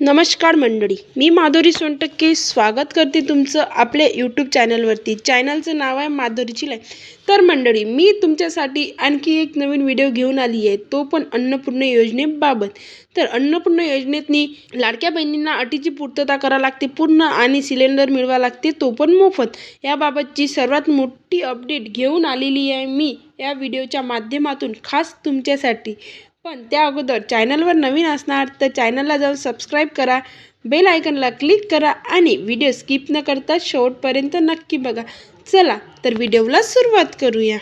नमस्कार मंडळी मी माधुरी सोनटक्के स्वागत करते तुमचं आपल्या यूट्यूब चॅनलवरती चॅनलचं नाव आहे माधुरीची लाईफ. तर मंडळी मी तुमच्यासाठी आणखी एक नवीन व्हिडिओ घेऊन आली आहे. तो पण अन्नपूर्ण योजनेबाबत. तर अन्नपूर्ण योजनेतनी लाडक्या बहिणींना अटीची पूर्तता करावी लागते पूर्ण आणि सिलेंडर मिळवा लागते तो पण मोफत. याबाबतची सर्वात मोठी अपडेट घेऊन आलेली आहे मी या व्हिडिओच्या माध्यमातून खास तुमच्यासाठी. पण त्या अगोदर चॅनलवर नवीन असणार तर चॅनलला जाऊन सबस्क्राईब करा बेल आयकनला क्लिक करा आणि व्हिडिओ स्किप न करता शेवटपर्यंत नक्की बघा. चला तर व्हिडिओला सुरुवात करूया.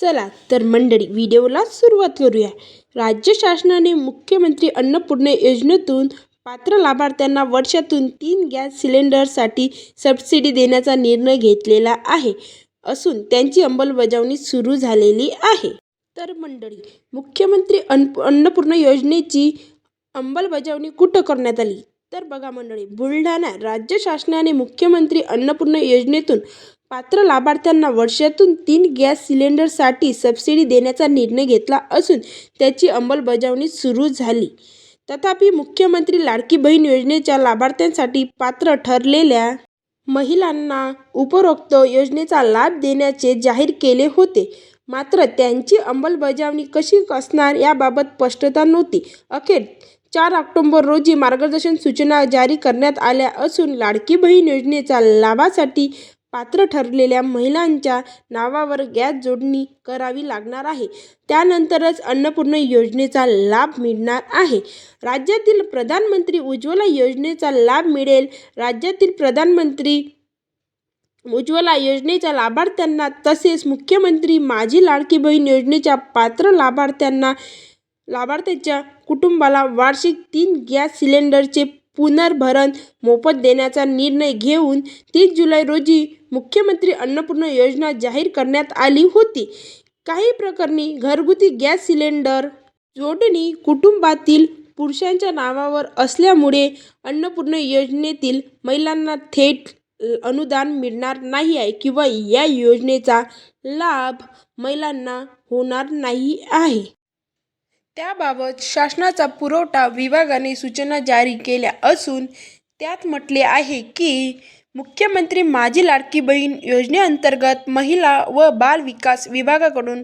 चला तर मंडळी व्हिडिओला सुरुवात करूया. राज्य शासनाने मुख्यमंत्री अन्नपूर्णा योजनेतून पात्र लाभार्थ्यांना वर्षातून तीन गॅस सिलेंडरसाठी सबसिडी देण्याचा निर्णय घेतलेला आहे. असून त्यांची अंमलबजावणी सुरू झालेली आहे. तर मंडळी मुख्यमंत्री अन्न अन्नपूर्णा योजनेची अंमलबजावणी कुठं करण्यात आली? तर बघा मंडळी बुलढाणा राज्य शासनाने मुख्यमंत्री अन्नपूर्णा योजनेतून पात्र लाभार्थ्यांना वर्षातून तीन गॅस सिलेंडरसाठी सबसिडी देण्याचा निर्णय घेतला असून त्याची अंमलबजावणी सुरू झाली. तथापि मुख्यमंत्री लाडकी बहीण योजनेच्या लाभार्थ्यांसाठी पात्र ठरलेल्या महिलांना उपरोक्त योजनेचा लाभ देण्याचे जाहीर केले होते. मात्र त्यांची अंमलबजावणी कशी असणार याबाबत स्पष्टता नव्हती. अखेर चार ऑक्टोबर रोजी मार्गदर्शन सूचना जारी करण्यात आल्या असून लाडकी बहीण योजनेच्या लाभासाठी पात्र ठरलेल्या महिलांच्या नावावर गॅस जोडणी करावी लागणार आहे. त्यानंतरच अन्नपूर्णा योजनेचा लाभ मिळणार आहे. राज्यातील प्रधानमंत्री उज्ज्वला योजनेचा लाभ मिळेल. राज्यातील प्रधानमंत्री उज्ज्वला योजनेच्या लाभार्थ्यांना तसेच मुख्यमंत्री माझी लाडकी बहीण योजनेच्या पात्र लाभार्थ्यांना लाभार्थ्याच्या कुटुंबाला वार्षिक तीन गॅस सिलेंडरचे पुनर्भरण मोफत देण्याचा निर्णय घेऊन तीस जुलै रोजी मुख्यमंत्री अन्नपूर्णा योजना जाहीर करण्यात आली होती. काही प्रकरणी घरगुती गॅस सिलेंडर जोडणी कुटुंबातील पुरुषांच्या नावावर असल्यामुळे अन्नपूर्णा योजनेतील महिलांना थेट अनुदान मिळणार नाही आहे किंवा या योजनेचा लाभ महिलांना होणार नाही आहे. त्याबाबत शासनाचा पुरवठा विभागाने सूचना जारी केल्या असून त्यात म्हटले आहे की मुख्यमंत्री माझी लाडकी बहीण योजनेअंतर्गत महिला व बाल विकास विभागाकडून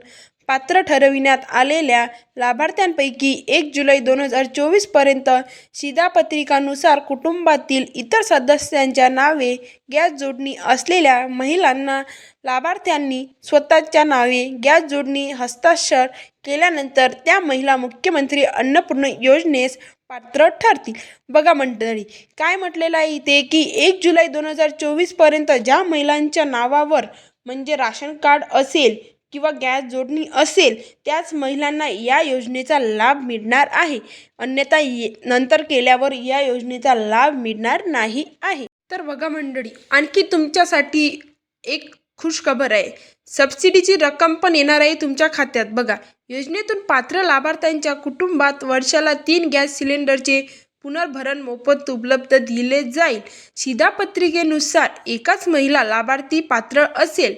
पात्र ठरविण्यात आलेल्या लाभार्थ्यांपैकी एक जुलै दोन हजार चोवीसपर्यंत शिधापत्रिकानुसार कुटुंबातील इतर सदस्यांच्या नावे गॅस जोडणी असलेल्या महिलांना लाभार्थ्यांनी स्वतःच्या नावे गॅस जोडणी हस्ताक्षर केल्यानंतर त्या महिला मुख्यमंत्री अन्नपूर्णा योजनेस पात्र ठरतील. बघा मंडळी काय म्हटलेलं आहे इथे की एक जुलै दोन हजार चोवीसपर्यंत ज्या महिलांच्या नावावर म्हणजे राशन कार्ड असेल किंवा गॅस जोडणी असेल त्याच महिलांना या योजनेचा लाभ मिळणार आहे. अन्यथा ये नंतर केल्यावर या योजनेचा लाभ मिळणार नाही आहे. तर बघा मंडळी आणखी तुमच्यासाठी एक खुशखबर आहे. सबसिडीची रक्कम पण येणार आहे तुमच्या खात्यात. बघा योजनेतून पात्र लाभार्थ्यांच्या कुटुंबात वर्षाला तीन गॅस सिलेंडरचे पुनर्भरण मोफत उपलब्ध दिले जाईल. शिधापत्रिकेनुसार एकाच महिला लाभार्थी पात्र असेल.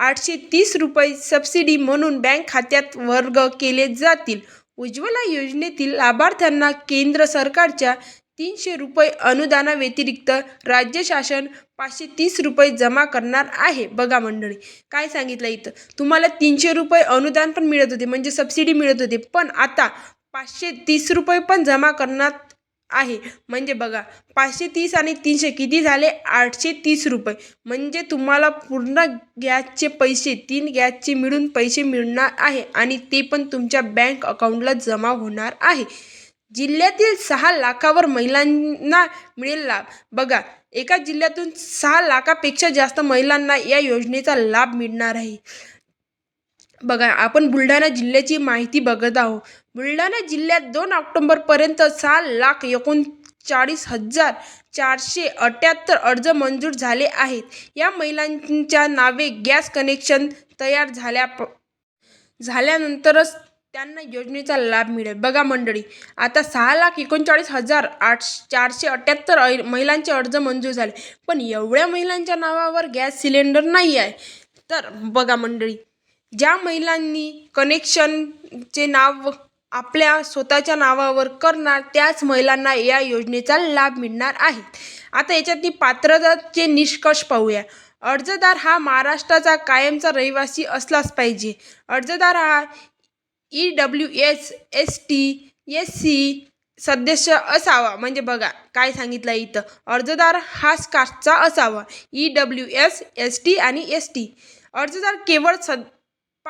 आठशे तीस रुपये सबसिडी म्हणून बँक खात्यात वर्ग केले जातील. उज्ज्वला योजनेतील लाभार्थ्यांना केंद्र सरकारच्या तीनशे रुपये अनुदानाव्यतिरिक्त राज्य शासन पाचशे तीस रुपये जमा करणार आहे. बघा मंडळी काय सांगितलं इथं? तुम्हाला तीनशे रुपये अनुदान पण मिळत होते म्हणजे सबसिडी मिळत होते. पण आता पाचशे तीस रुपये पण जमा करण्यात आहे. म्हणजे बघा पाचशे तीस आणि तीनशे किती झाले? आठशे तीस रुपये. म्हणजे तुम्हाला पूर्ण गॅसचे पैसे तीन गॅसचे मिळून पैसे मिळणार आहे आणि ते पण तुमच्या बँक अकाउंटला जमा होणार आहे. जिल्ह्यातील सहा लाखावर महिलांना मिळेल लाभ. बघा एका जिल्ह्यातून सहा लाखापेक्षा जास्त महिलांना या योजनेचा लाभ मिळणार आहे. बघा आपण बुलढाणा जिल्ह्याची माहिती बघत आहोत. बुलढाणा जिल्ह्यात दोन ऑक्टोंबरपर्यंत सहा लाख एकोणचाळीस हजार चारशे अठ्याहत्तर अर्ज मंजूर झाले आहेत. या महिलांच्या नावे गॅस कनेक्शन तयार झाल्या झाल्यानंतरच त्यांना योजनेचा लाभ मिळेल. बघा मंडळी आता सहा लाख एकोणचाळीस हजार आठ चारशे अठ्याहत्तर महिलांचे अर्ज मंजूर झाले. पण एवढ्या महिलांच्या नावावर गॅस सिलेंडर नाही आहे. तर बघा मंडळी ज्या महिलांनी कनेक्शनचे नाव आपल्या स्वतःच्या नावावर करणार त्याच महिलांना या योजनेचा लाभ मिळणार आहे. आता याच्यातली पात्रताचे निष्कर्ष पाहूया. अर्जदार हा महाराष्ट्राचा कायमचा रहिवासी असलाच पाहिजे. अर्जदार हा E W S S T S C सदस्य असावा. म्हणजे बघा काय सांगितलं इथं? अर्जदार हाच कास्टचा असावा. E W S S T आणि एस टी अर्जदार केवळ सद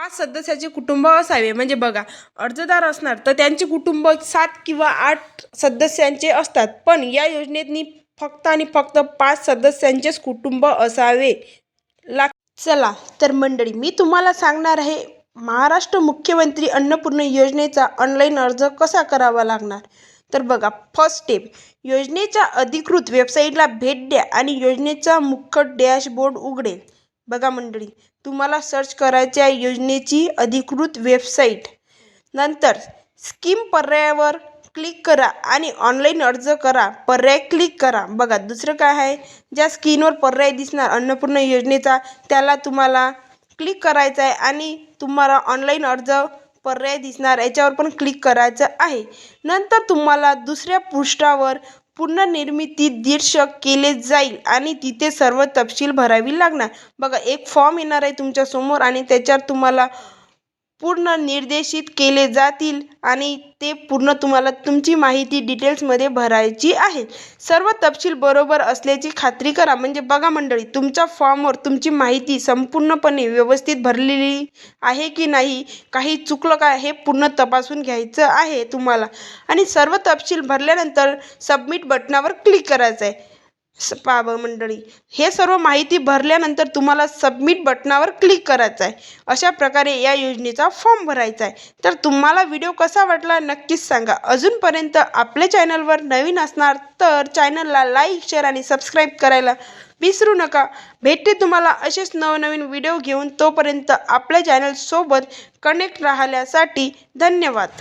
पाच सदस्याचे कुटुंब असावे. म्हणजे बघा अर्जदार असणार तर त्यांचे कुटुंब सात किंवा आठ सदस्यांचे असतात. पण या योजनेतनी फक्त आणि फक्त पाच सदस्यांचेच कुटुंब असावे. लाग चला तर मंडळी मी तुम्हाला सांगणार आहे महाराष्ट्र मुख्यमंत्री अन्नपूर्णा योजनेचा ऑनलाईन अर्ज कसा करावा लागणार? तर बघा फर्स्ट स्टेप योजनेच्या अधिकृत वेबसाईटला भेट द्या आणि योजनेचा मुख्य डॅशबोर्ड उघडेल. बघा मंडळी तुम्हाला सर्च करायची आहे योजनेची अधिकृत वेबसाईट नंतर स्कीम पर्यायावर क्लिक करा आणि ऑनलाईन अर्ज करा. पर्याय क्लिक करा. बघा दुसरं काय आहे? ज्या स्क्रीनवर पर्याय दिसणार अन्नपूर्णा योजनेचा त्याला तुम्हाला क्लिक करायचं आहे आणि तुम्हाला ऑनलाईन अर्ज पर्याय दिसणार. याच्यावर पण क्लिक करायचं आहे. नंतर तुम्हाला दुसऱ्या पृष्ठावर पुनर्निर्मिती दीर्घ केले जाईल आणि तिथे सर्व तपशील भरावी लागणार. बघा एक फॉर्म येणार आहे तुमच्यासमोर आणि त्याच्यावर तुम्हाला पूर्ण निर्देशित केले जातील आणि ते पूर्ण तुम्हाला तुमची माहिती डिटेल्समध्ये भरायची आहे. सर्व तपशील बरोबर असल्याची खात्री करा. म्हणजे बघा मंडळी तुमच्या फॉर्मवर तुमची माहिती संपूर्णपणे व्यवस्थित भरलेली आहे की नाही काही चुकलं का हे पूर्ण तपासून घ्यायचं आहे तुम्हाला. आणि सर्व तपशील भरल्यानंतर सबमिट बटनावर क्लिक करायचं आहे स पा मंडळी. हे सर्व माहिती भरल्यानंतर तुम्हाला सबमिट बटनावर क्लिक करायचं आहे. अशा प्रकारे या योजनेचा फॉर्म भरायचा आहे. तर तुम्हाला व्हिडिओ कसा वाटला नक्कीच सांगा. अजूनपर्यंत आपल्या चॅनलवर नवीन असणार तर चॅनलला लाईक शेअर आणि सबस्क्राईब करायला विसरू नका. भेटते तुम्हाला असेच नवनवीन व्हिडिओ घेऊन तोपर्यंत आपल्या चॅनलसोबत कनेक्ट राहण्यासाठी धन्यवाद.